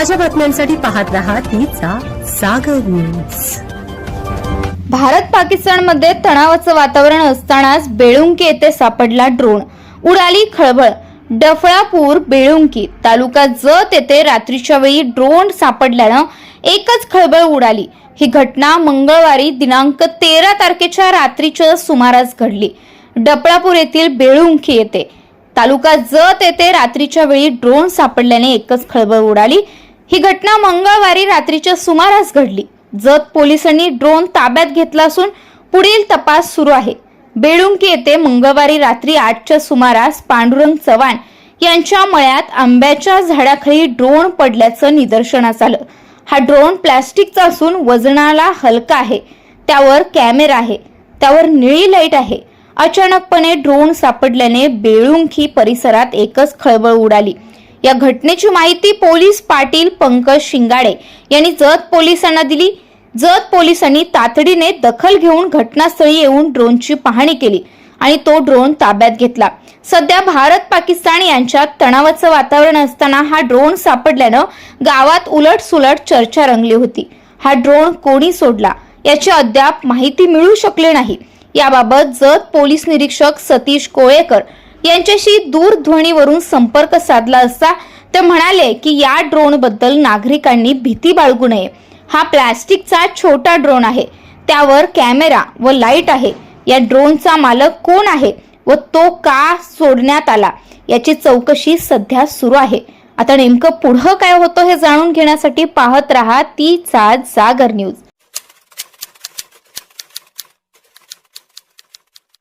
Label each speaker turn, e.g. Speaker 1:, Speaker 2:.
Speaker 1: ताज्या बातम्यांसाठी पाहत रहा तिचा सागर न्यूज
Speaker 2: भारत पाकिस्तानमध्ये तणावाचं वातावरण असतानाच बेळुंकी येथे सापडला ड्रोन उडाली खळबळ. डफळापूर बेळुंकी तालुका जत येथे रात्रीच्या वेळी ड्रोन सापडल्यानं एकच खळबळ उडाली. ही घटना मंगळवारी दिनांक तेरा तारखेच्या रात्रीच्या सुमारास घडली. डफळापूर येथील बेळुंकी येथे. तालुका जत येथे रात्रीच्या वेळी ड्रोन सापडल्याने एकच खळबळ उडाली. ही घटना मंगळवारी रात्रीच्या सुमारास घडली. जत पोलिसांनी ड्रोन ताब्यात घेतला असून पुढील तपास सुरू आहे. बेळुंकी येथे मंगळवारी रात्री आठच्या सुमारास पांडुरंग चव्हाण यांच्या मळ्यात आंब्याच्या झाडाखाली ड्रोन पडल्याचं निदर्शनास आलं. हा ड्रोन प्लॅस्टिकचा असून वजनाला हलका आहे. त्यावर कॅमेरा आहे. त्यावर निळी लाइट आहे. अचानकपणे ड्रोन सापडल्याने बेळुंखी परिसरात एकच खळबळ उडाली. या घटनेची माहिती पोलीस पाटील पंकज शिंगाडे यांनी जत पोलिसांना दिली. जत पोलिसांनी तातडीने दखल घेऊन घटनास्थळी येऊन ड्रोनची पाहणी केली आणि तो ड्रोन ताब्यात घेतला. सध्या भारत पाकिस्तान यांच्यात तणावाचं वातावरण असताना हा ड्रोन सापडल्यानं गावात उलट सुलट चर्चा रंगली होती. हा ड्रोन कोणी सोडला याची अद्याप माहिती मिळू शकली नाही. याबाबत जत पोलीस निरीक्षक सतीश कोळेकर यांच्याशी दूरध्वनीवरून संपर्क साधला असता ते म्हणाले की या ड्रोनबद्दल नागरिकांनी भीती बाळगू नये. हा प्लॅस्टिकचा छोटा ड्रोन आहे. त्यावर कॅमेरा व लाइट आहे. या ड्रोनचा मालक कोण आहे व तो का सोडण्यात आला याची चौकशी सध्या सुरू आहे. आता नेमकं पुढं काय होतं हे जाणून घेण्यासाठी पाहत रहा ती जागर न्यूज.